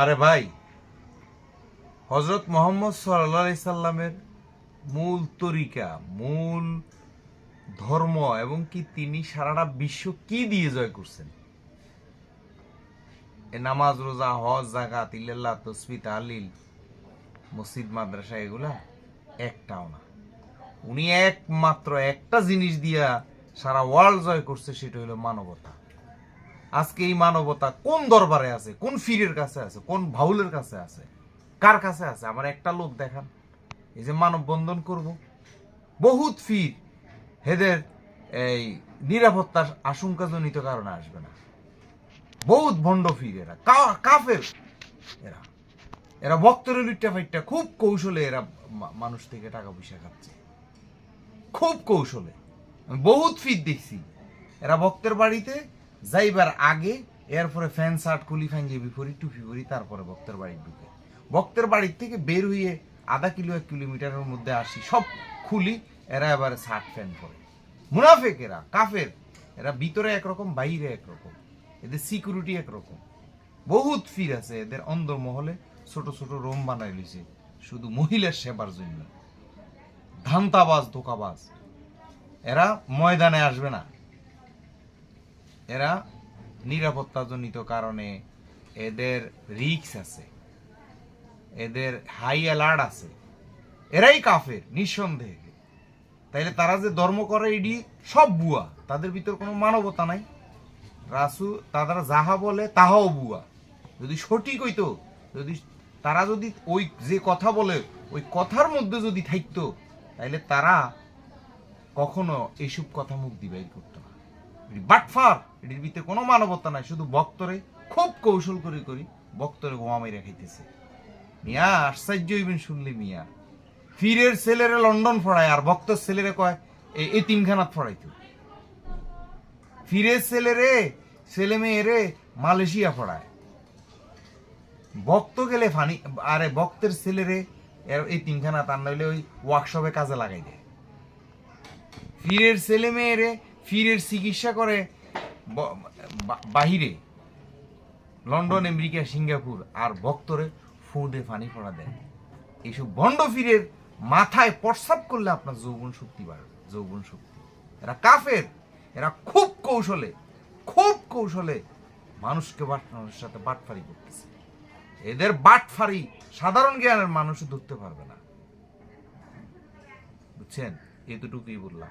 আরে ভাই হজরত মোহাম্মদ সাল্লামের মূল তরিকা, মূল ধর্ম এবং কি তিনি সারাটা বিশ্ব কি দিয়ে জয় করছেন? এ নামাজ, রোজা, হজ জাকাত ইল্লাল্লাহ তসবি তাহলিল, মসজিদ, মাদ্রাসা, এগুলা একটাও না। উনি একমাত্র একটা জিনিস দিয়া সারা ওয়ার্ল্ড জয় করছে, সেটা হলো মানবতা। আজকে এই মানবতা কোন দরবারে আছে? কোন ফিরের কাছে আছে? কোন ভাউলের কাছে আছে? কার কাছে আছে? আমার একটা লোক দেখান। এই যে মানব বন্ধন করব। বহুত ফির। হেদের এই নিরাপত্তার আশঙ্কাজনিত কারণে আসবে না। বহুত ভণ্ড ফির এরা। কাফের এরা। এরা বক্তরের লুটটা ফাইটটা খুব কৌশলে এরা মানুষ থেকে টাকা পয়সা খাচ্ছে। খুব কৌশলে। আমি বহুত ফির দেখছি। এরা ভক্তের বাড়িতে যাইবার আগে, এরপরে ফ্যান শার্ট খুলি ফাঞ্জাবি পরি টুপি পরি, তারপরে ভক্তের বাড়ি ঢুকে ভক্তের বাড়ির থেকে বের হয়ে আধা কিলো, এক কিলোমিটারের মধ্যে আসি, সব খুলি এরা এবারে শার্ট ফ্যান পরে। মুনাফেক এরা কাফের, এরা ভিতরে একরকম, বাইরে একরকম। এদের সিকিউরিটি একরকম। বহুত ফির আছে, এদের অন্দরমহলে ছোট ছোট রোম বানাই লইছে, শুধু মহিলার সেবার জন্য। ধান্তাবাজ, ধোকাবাজ। এরা ময়দানে আসবে না। এরা নিরাপত্তাজনিত কারণে এদের রিক্স আছে। এদের হাই অ্যালার্ট আছে। এরাই কাফের, নিঃসন্দেহে। তাইলে তারা যে ধর্ম করে এডি সব বুয়া, তাদের ভিতর কোনো মানবতা নাই। রাসু তারা যাহা বলে তাহাও বুয়া। যদি সঠিক হইতো, যদি তারা যদি ওই যে কথা বলে, ওই কথার মধ্যে যদি থাকতো তাইলে তারা কখনো এইসব কথা মুখ দিবাই করতো না। বাটফার! এটির ভিতরে কোনো মানবতা নাই, শুধু বক্তরে খুব কৌশল করে করি বক্তরে গোমা মেরে খাইতেছে। মিয়া, আশ্চর্য হইবেন শুনলি মিয়া। ফিরের ছেলেরে লন্ডন ফড়ায়, আর ভক্তর ছেলেরে কয় এই এতিমখানাত ফড়াইতো। ফিরের ছেলেরে, ছেলে মেয়েরে মালয়েশিয়া ফড়ায়। ভক্ত গেলে ফানি আরে ভক্তের ছেলেরে এই তিনখানা তার নইলে ওই ওয়ার্কশপে কাজে লাগাই দেয়। ফিরের ছেলে মেয়েরে ফিরের চিকিৎসা করে বাহিরে লন্ডন আমেরিকা সিঙ্গাপুর আর ভক্তরে ফুঁদে ফানি ফোড়া দেয়। এইসব ভণ্ড ফিরের মাথায় প্রস্রাব করলে আপনার যৌবন শক্তি বাড়বে যৌবন শক্তি। এরা কাফের এরা খুব কৌশলে খুব কৌশলে মানুষকে বাটফারির সাথে বাটফারি করতেছে। এদের বাটফারি সাধারণ জ্ঞানের মানুষ ধরতে পারবে না। বুঝছেন? এতটুকুই বললাম।